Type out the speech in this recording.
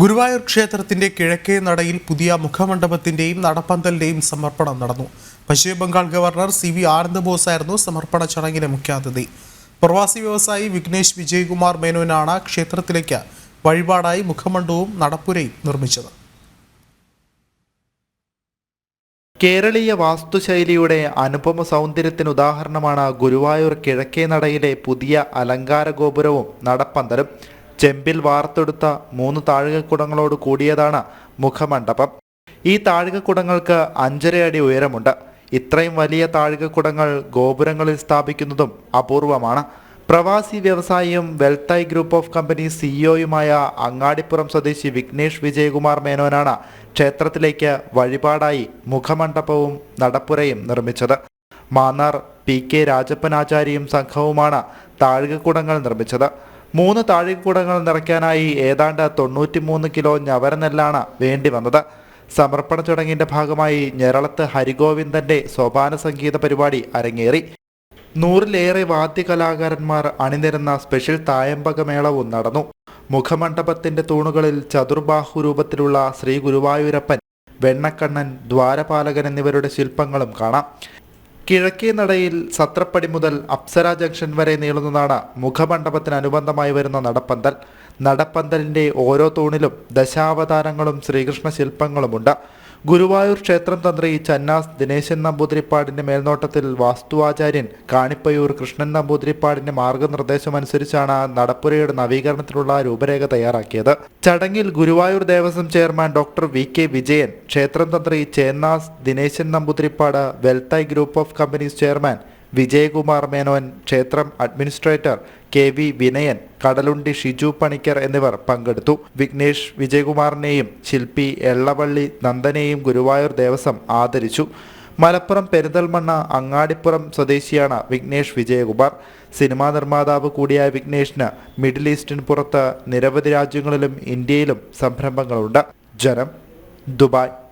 ഗുരുവായൂർ ക്ഷേത്രത്തിന്റെ കിഴക്കേ നടയിൽ പുതിയ മുഖമണ്ഡപത്തിന്റെയും നടപ്പന്തലിന്റെയും സമർപ്പണം നടന്നു. പശ്ചിമ Bengal governor C V Ananda Bose ആയിരുന്നു സമർപ്പണ ചടങ്ങിലെ മുഖ്യാതിഥി. പ്രവാസി വ്യവസായി വിഘ്നേഷ് വിജയകുമാർ മേനോനാണ് ക്ഷേത്രത്തിലേക്ക് വഴിപാടായി മുഖമണ്ഡവും നടപ്പുരയും നിർമ്മിച്ചത്. കേരളീയ വാസ്തുശൈലിയുടെ അനുപമ സൗന്ദര്യത്തിന് ഉദാഹരണമാണ് ഗുരുവായൂർ കിഴക്കേ നടയിലെ പുതിയ അലങ്കാര ഗോപുരവും നടപ്പന്തലും. ചെമ്പിൽ വാർത്തെടുത്ത മൂന്ന് താഴികക്കുടങ്ങളോട് കൂടിയതാണ് മുഖമണ്ഡപം. ഈ താഴികക്കുടങ്ങൾക്ക് അഞ്ചര അടി ഉയരമുണ്ട്. ഇത്രയും വലിയ താഴികക്കുടങ്ങൾ ഗോപുരങ്ങളിൽ സ്ഥാപിക്കുന്നതും അപൂർവമാണ്. പ്രവാസി വ്യവസായിയും വെൽത്തായ് ഗ്രൂപ്പ് ഓഫ് കമ്പനി സിഇഒയുമായ അങ്ങാടിപ്പുറം സ്വദേശി വിഘ്നേഷ് വിജയകുമാർ മേനോനാണ് ക്ഷേത്രത്തിലേക്ക് വഴിപാടായി മുഖമണ്ഡപവും നടപ്പുരയും നിർമ്മിച്ചത്. മാന്നാർ പി കെ രാജപ്പനാചാര്യയും സംഘവുമാണ് താഴികക്കുടങ്ങൾ നിർമ്മിച്ചത്. മൂന്ന് താഴെക്കൂടങ്ങൾ നിറയ്ക്കാനായി ഏതാണ്ട് തൊണ്ണൂറ്റിമൂന്ന് കിലോ ഞവരനെല്ലാണ് വേണ്ടി വന്നത്. സമർപ്പണ ചടങ്ങിന്റെ ഭാഗമായി ഞെരളത്ത് ഹരിഗോവിന്ദന്റെ സോപാന സംഗീത പരിപാടി അരങ്ങേറി. നൂറിലേറെ വാദ്യകലാകാരന്മാർ അണിനിരുന്ന സ്പെഷ്യൽ തായമ്പകമേളവും നടന്നു. മുഖമണ്ഡപത്തിന്റെ തൂണുകളിൽ ചതുർബാഹു രൂപത്തിലുള്ള ശ്രീ ഗുരുവായൂരപ്പൻ വെണ്ണക്കണ്ണൻ ദ്വാരപാലകൻ എന്നിവരുടെ ശില്പങ്ങളും കാണാം. കിഴക്കേ നടയിൽ സത്രപ്പടി മുതൽ അപ്സര ജംഗ്ഷൻ വരെ നീളുന്നതാണ് മുഖമണ്ഡപത്തിന് അനുബന്ധമായി വരുന്ന നടപ്പന്തൽ. നടപ്പന്തലിന്റെ ഓരോ തൂണിലും ദശാവതാരങ്ങളും ശ്രീകൃഷ്ണ ശില്പങ്ങളുമുണ്ട് ഗുരുവായൂർ ക്ഷേത്രം തന്ത്രി ചന്നാസ് ദിനേശൻ നമ്പൂതിരിപ്പാടിന്റെ മേൽനോട്ടത്തിൽ വാസ്തുവാചാര്യൻ കാണിപ്പയൂർ കൃഷ്ണൻ നമ്പൂതിരിപ്പാടിന്റെ മാർഗനിർദ്ദേശമനുസരിച്ചാണ് നടപ്പുരയുടെ നവീകരണത്തിനുള്ള രൂപരേഖ തയ്യാറാക്കിയത്. ചടങ്ങിൽ Guruvayur Devaswom chairman doctor V K Vijayan ക്ഷേത്രം തന്ത്രി Chennas Dineshan Namboodiripad വെൽത്തായ് group of companies chairman Vijayakumar Menon ക്ഷേത്രം administrator K V Vinayan Kadalundi Shiju Panicker എന്നിവർ പങ്കെടുത്തു. വിഘ്നേഷ് വിജയകുമാറിനെയും ശില്പി എള്ളവള്ളി നന്ദനെയും ഗുരുവായൂർ ദേവസ്വം ആദരിച്ചു. മലപ്പുറം പെരിന്തൽമണ്ണ അങ്ങാടിപ്പുറം സ്വദേശിയാണ് വിഘ്നേഷ് വിജയകുമാർ. സിനിമാ നിർമ്മാതാവ് കൂടിയായ വിഘ്നേഷിന് മിഡിൽ ഈസ്റ്റിന് പുറത്ത് നിരവധി രാജ്യങ്ങളിലും ഇന്ത്യയിലും സംരംഭങ്ങളുണ്ട്. ജനം ദുബായ്.